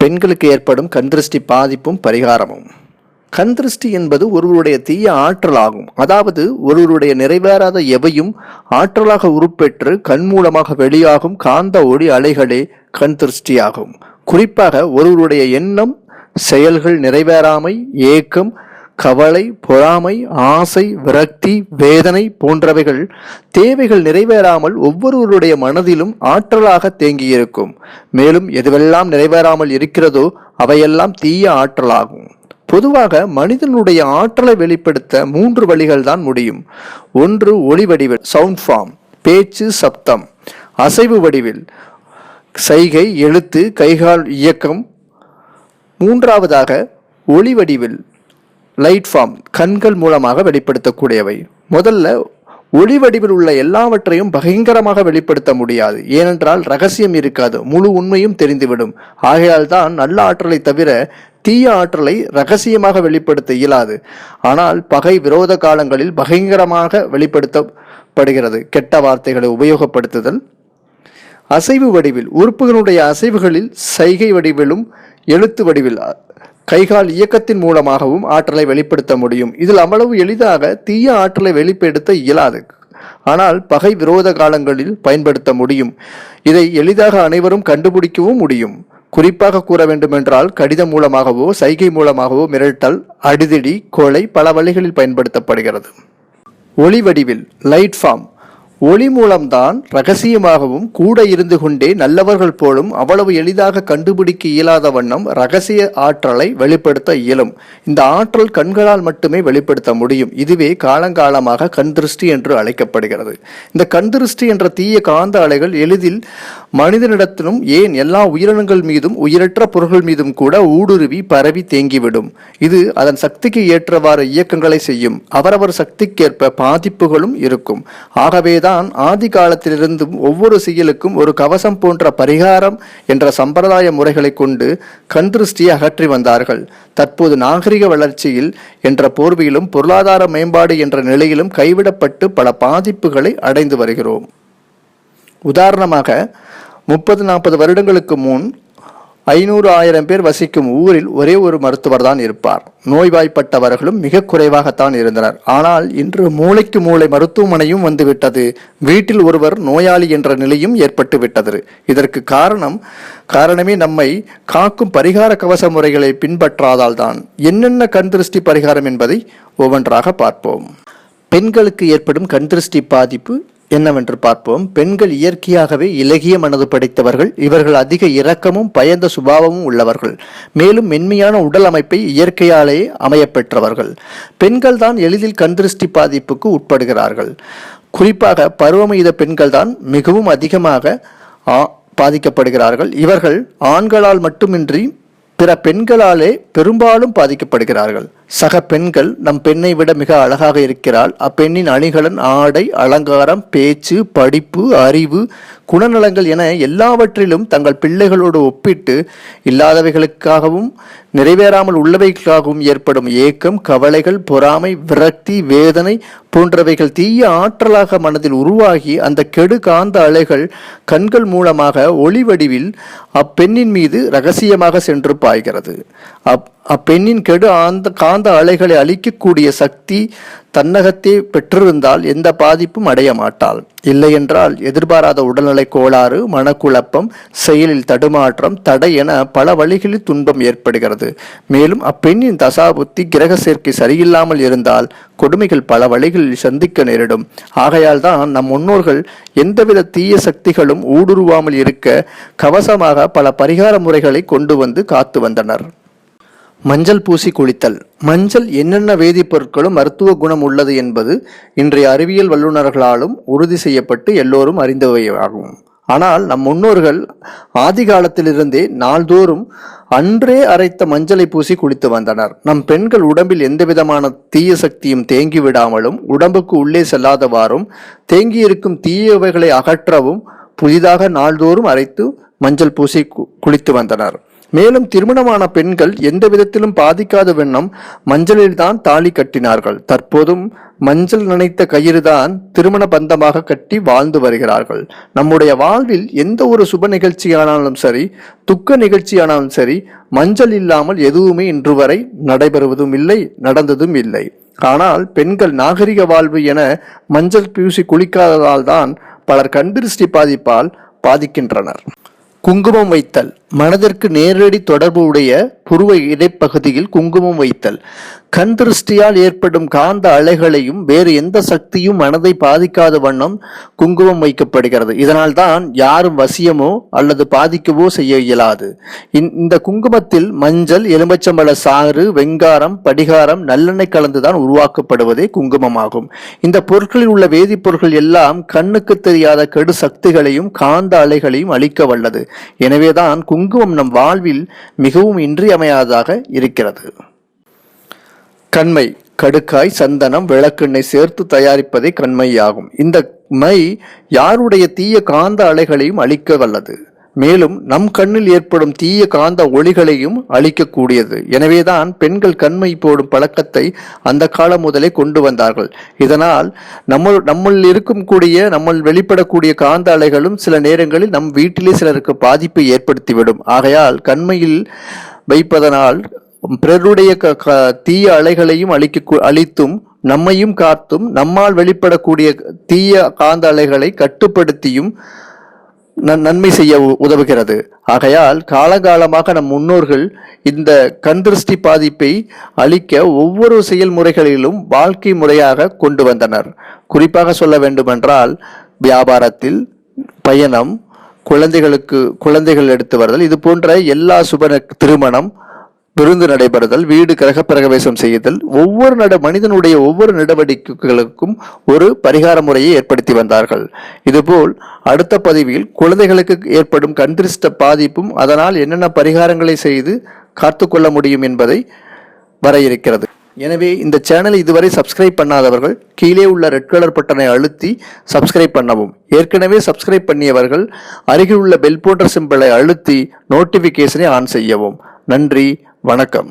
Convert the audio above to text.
பெண்களுக்கு ஏற்படும் கண்திருஷ்டி பாதிப்பும் பரிகாரமும். கண்திருஷ்டி என்பது ஒருவருடைய தீய ஆற்றல் ஆகும் அதாவது ஒருவருடைய நிறைவேறாத எவையும் ஆற்றலாக உருப்பெற்று கண் மூலமாக வெளியாகும் காந்த ஒளி அலைகளே கண் திருஷ்டியாகும். குறிப்பாக ஒருவருடைய எண்ணம் செயல்கள் நிறைவேறாமை ஏக்கம் கவலை பொறாமை ஆசை விரக்தி வேதனை போன்றவைகள் தேவைகள் நிறைவேறாமல் ஒவ்வொருவருடைய மனதிலும் ஆற்றலாக தேங்கியிருக்கும். மேலும் எதுவெல்லாம் நிறைவேறாமல் இருக்கிறதோ அவையெல்லாம் தீய ஆற்றலாகும். பொதுவாக மனிதனுடைய ஆற்றலை வெளிப்படுத்த மூன்று வழிகள் தான் முடியும். ஒன்று ஒளி வடிவில் சவுண்ட் ஃபார்ம் பேச்சு சப்தம். அசைவு வடிவில் சைகை எழுத்து கைகால் இயக்கம். மூன்றாவதாக ஒளி வடிவில் லைட் ஃபார்ம் கண்கள் மூலமாக வெளிப்படுத்தக்கூடியவை. முதல்ல ஒளி வடிவில் உள்ள எல்லாவற்றையும் பயங்கரமாக வெளிப்படுத்த முடியாது. ஏனென்றால் ரகசியம் இருக்காது. முழு உண்மையும் தெரிந்துவிடும். ஆகையால் தான் நல்ல ஆற்றலை தவிர தீய ஆற்றலை ரகசியமாக வெளிப்படுத்த இயலாது. ஆனால் பகை விரோத காலங்களில் பயங்கரமாக வெளிப்படுத்தப்படுகிறது. கெட்ட வார்த்தைகளை உபயோகப்படுத்துதல். அசைவு வடிவில் உறுப்புகளுடைய அசைவுகளில் சைகை வடிவிலும் எழுத்து வடிவில் கைகால் இயக்கத்தின் மூலமாகவும் ஆற்றலை வெளிப்படுத்த முடியும். இதில் அவ்வளவு எளிதாக தீய ஆற்றலை வெளிப்படுத்த இயலாது. ஆனால் பகை விரோத காலங்களில் பயன்படுத்த முடியும். இதை எளிதாக அனைவரும் கண்டுபிடிக்கவும் முடியும். குறிப்பாக கூற வேண்டுமென்றால் கடிதம் மூலமாகவோ சைகை மூலமாகவோ மிரட்டல் அடிதடி கொலை பல வழிகளில் பயன்படுத்தப்படுகிறது. ஒளி வடிவில் லைட் ஃபார்ம் ஒளி மூலம்தான் ரகசியமாகவும் கூட இருந்து கொண்டே நல்லவர்கள் போலும் அவ்வளவு எளிதாக கண்டுபிடிக்க இயலாத வண்ணம் ரகசிய ஆற்றலை வெளிப்படுத்த இயலும். இந்த ஆற்றல் கண்களால் மட்டுமே வெளிப்படுத்த முடியும். இதுவே காலங்காலமாக கண் திருஷ்டி என்று அழைக்கப்படுகிறது. இந்த கண் திருஷ்டி என்ற தீய காந்த அலைகள் எளிதில் மனிதனிடத்திலும் ஏன் எல்லா உயிரினங்கள் மீதும் உயிரற்ற பொருள்கள் மீதும் கூட ஊடுருவி பரவி தேங்கிவிடும். இது அதன் சக்திக்கு ஏற்றவாறு இயக்கங்களை செய்யும். அவரவர் சக்திக்கேற்ப பாதிப்புகளும் இருக்கும். ஆகவேதான் ஆதி காலத்திலிருந்தும் ஒவ்வொரு செயலுக்கும் ஒரு கவசம் போன்ற பரிகாரம் என்ற சம்பிரதாய முறைகளை கொண்டு கண் திருஷ்டியை அகற்றி வந்தார்கள். தற்போது நாகரிக வளர்ச்சியில் என்ற போர்வையிலும் பொருளாதார மேம்பாடு என்ற நிலையிலும் கைவிடப்பட்டு பல பாதிப்புகளை அடைந்து வருகிறோம். உதாரணமாக முப்பது நாற்பது வருடங்களுக்கு முன் ஐநூறு ஆயிரம் பேர் வசிக்கும் ஊரில் ஒரே ஒரு மருத்துவர் தான் இருப்பார். நோய்வாய்ப்பட்டவர்களும் மிக குறைவாகத்தான் இருந்தனர். ஆனால் இன்று மூளைக்கு மூளை மருத்துவமனையும் வந்துவிட்டது. வீட்டில் ஒருவர் நோயாளி என்ற நிலையும் ஏற்பட்டு விட்டது இதற்கு காரணம் காரணமே நம்மை காக்கும் பரிகார கவச முறைகளை பின்பற்றாதால் தான். என்னென்ன கண் திருஷ்டி பரிகாரம் என்பதை ஒவ்வொன்றாக பார்ப்போம். பெண்களுக்கு ஏற்படும் கண் திருஷ்டி பாதிப்பு என்னவென்று பார்ப்போம். பெண்கள் இயற்கையாகவே இலகிய மனது படைத்தவர்கள். இவர்கள் அதிக இரக்கமும் பயந்த சுபாவமும் உள்ளவர்கள். மேலும் மென்மையான உடல் அமைப்பை இயற்கையாலேயே அமையப்பெற்றவர்கள். பெண்கள் தான் எளிதில் கண்திருஷ்டி பாதிப்புக்கு உட்படுகிறார்கள். குறிப்பாக பருவமெய்த பெண்கள் தான் மிகவும் அதிகமாக பாதிக்கப்படுகிறார்கள். இவர்கள் ஆண்களால் மட்டுமின்றி பிற பெண்களாலே பெரும்பாலும் பாதிக்கப்படுகிறார்கள். சக பெண்கள் நம் பெண்ணை விட மிக அழகாக இருக்கிறாள். அப்பெண்ணின் அணிகலன் ஆடை அலங்காரம் பேச்சு படிப்பு அறிவு குணநலங்கள் என எல்லாவற்றிலும் தங்கள் பிள்ளைகளோடு ஒப்பிட்டு இல்லாதவைகளுக்காகவும் நிறைவேறாமல் உள்ளவைகளுக்காகவும் ஏற்படும் ஏக்கம் கவலைகள் பொறாமை விரக்தி வேதனை போன்றவைகள் தீய ஆற்றலாக மனதில் உருவாகி அந்த கெடு காந்த அலைகள் கண்கள் மூலமாக ஒளி வடிவில் அப்பெண்ணின் மீது ரகசியமாக சென்று பாய்கிறது அப் அப்பெண்ணின் கெடு ஆந்த காந்த அலைகளை அழிக்கக்கூடிய சக்தி தன்னகத்தே பெற்றிருந்தால் எந்த பாதிப்பும் அடைய மாட்டாள். இல்லையென்றால் எதிர்பாராத உடல்நிலை கோளாறு மனக்குழப்பம் செயலில் தடுமாற்றம் தடை என பல வழிகளில் துன்பம் ஏற்படுகிறது. மேலும் அப்பெண்ணின் தசாபுத்தி கிரக சேர்க்கை சரியில்லாமல் இருந்தால் கொடுமைகள் பல வழிகளில் சந்திக்க நேரிடும். ஆகையால் தான் நம் முன்னோர்கள் எந்தவித தீய சக்திகளும் ஊடுருவாமல் இருக்க கவசமாக பல பரிகார முறைகளை கொண்டு வந்து காத்து வந்தனர். மஞ்சள் பூசி குளித்தல். மஞ்சள் என்னென்ன வேதிப்பொருட்களும் மருத்துவ குணம் உள்ளது என்பது இன்றைய அறிவியல் வல்லுநர்களாலும் உறுதி செய்யப்பட்டு எல்லோரும் அறிந்தவையாகும். ஆனால் நம் முன்னோர்கள் ஆதி காலத்திலிருந்தே நாள்தோறும் அன்றே அரைத்த மஞ்சளை பூசி குளித்து வந்தனர். நம் பெண்கள் உடம்பில் எந்தவிதமான தீய சக்தியும் தேங்கி விடாமலும் உடம்புக்கு உள்ளே செல்லாதவாறும் தேங்கியிருக்கும் தீயவைகளை அகற்றவும் புதிதாக நாள்தோறும் அரைத்து மஞ்சள் பூசி கு- குளித்து வந்தனர். மேலும் திருமணமான பெண்கள் எந்த விதத்திலும் பாதிக்காத வண்ணம் மஞ்சளில்தான் தாலி கட்டினார்கள். தற்போதும் மஞ்சள் நினைத்த கயிறுதான் திருமண பந்தமாக கட்டி வாழ்ந்து வருகிறார்கள். நம்முடைய வாழ்வில் எந்த ஒரு சுப நிகழ்ச்சியானாலும் சரி துக்க நிகழ்ச்சியானாலும் சரி மஞ்சள் இல்லாமல் எதுவுமே இன்று வரை நடைபெறுவதும் இல்லை நடந்ததும் இல்லை. ஆனால் பெண்கள் நாகரிக வாழ்வு என மஞ்சள் பூசி குளிக்காததால் தான் பலர் கண்திருஷ்டி பாதிப்பால் பாதிக்கின்றனர். குங்குமம் வைத்தல். மனதிற்கு நேரடி தொடர்பு உடைய புருவ இடைப்பகுதியில் குங்குமம் வைத்தல். கண் திருஷ்டியால் ஏற்படும் காந்த அலைகளையும் வேறு எந்த சக்தியும் மனதை பாதிக்காத வண்ணம் குங்குமம் வைக்கப்படுகிறது. இதனால் தான் யாரும் வசியமோ அல்லது பாதிக்கவோ செய்ய இயலாது. இந்த குங்குமத்தில் மஞ்சள் எலும்பச்சம்பழ சாறு வெங்காரம் படிகாரம் நல்லெண்ணெய் கலந்துதான் உருவாக்கப்படுவதே குங்குமமாகும். இந்த பொருட்களில் உள்ள வேதிப்பொருட்கள் எல்லாம் கண்ணுக்கு தெரியாத கெடு சக்திகளையும் காந்த அலைகளையும் அளிக்க வல்லது. எனவேதான் குங்குமம் நம் வாழ்வில் மிகவும் இன்றியமையாததாக இருக்கிறது. கண்மை கடுக்காய் சந்தனம் விளக்கெண்ணெய் சேர்த்து தயாரிப்பதே கண்மையாகும். இந்த மை யாருடைய தீய காந்த அலைகளையும் அழிக்க வல்லது மேலும் நம் கண்ணில் ஏற்படும் தீய காந்த ஒளிகளையும் அழிக்கக்கூடியது. எனவேதான் பெண்கள் கண்மை போடும் பழக்கத்தை அந்த காலம் முதலே கொண்டு வந்தார்கள். இதனால் நம்ம நம்மள் இருக்கும் கூடிய நம்ம வெளிப்படக்கூடிய காந்த அலைகளும் சில நேரங்களில் நம் வீட்டிலே சிலருக்கு பாதிப்பை ஏற்படுத்திவிடும். ஆகையால் கண்மையில் வைப்பதனால் பிறருடைய க- தீய அலைகளையும் அழிக்க அழித்தும் நம்மையும் காத்தும் நம்மால் வெளிப்படக்கூடிய தீய காந்த அலைகளை கட்டுப்படுத்தியும் நன்மை செய்ய உ- உதவுகிறது. ஆகையால் காலகாலமாக நம் முன்னோர்கள் இந்த கண்திருஷ்டி பாதிப்பை அளிக்க ஒவ்வொரு செயல்முறைகளிலும் வாழ்க்கை முறையாக கொண்டு வந்தனர். குறிப்பாக சொல்ல வேண்டுமென்றால் வியாபாரத்தில் பயணம் குழந்தைகளுக்கு குழந்தைகள் எடுத்து வருதல் இது போன்ற எல்லா சுப திருமணம் விருந்து நடைபெறுதல் வீடு கிரகப்பிரவேசம் செய்தல் ஒவ்வொரு நட மனிதனுடைய ஒவ்வொரு நடவடிக்கைகளுக்கும் ஒரு பரிகார முறையை ஏற்படுத்தி வந்தார்கள். இதுபோல் அடுத்த பதிவில் குழந்தைகளுக்கு ஏற்படும் கண்திருஷ்ட பாதிப்பும் அதனால் என்னென்ன பரிகாரங்களை செய்து காத்துக்கொள்ள முடியும் என்பதை வர இருக்கிறது எனவே இந்த சேனலை இதுவரை சப்ஸ்கிரைப் பண்ணாதவர்கள் கீழே உள்ள ரெட் கலர் பட்டனை அழுத்தி சப்ஸ்கிரைப் பண்ணவும். ஏற்கனவே சப்ஸ்கிரைப் பண்ணியவர்கள் அருகில் உள்ள பெல் போன்ற சிம்பிளை அழுத்தி நோட்டிஃபிகேஷனை ஆன் செய்யவும். நன்றி வணக்கம்.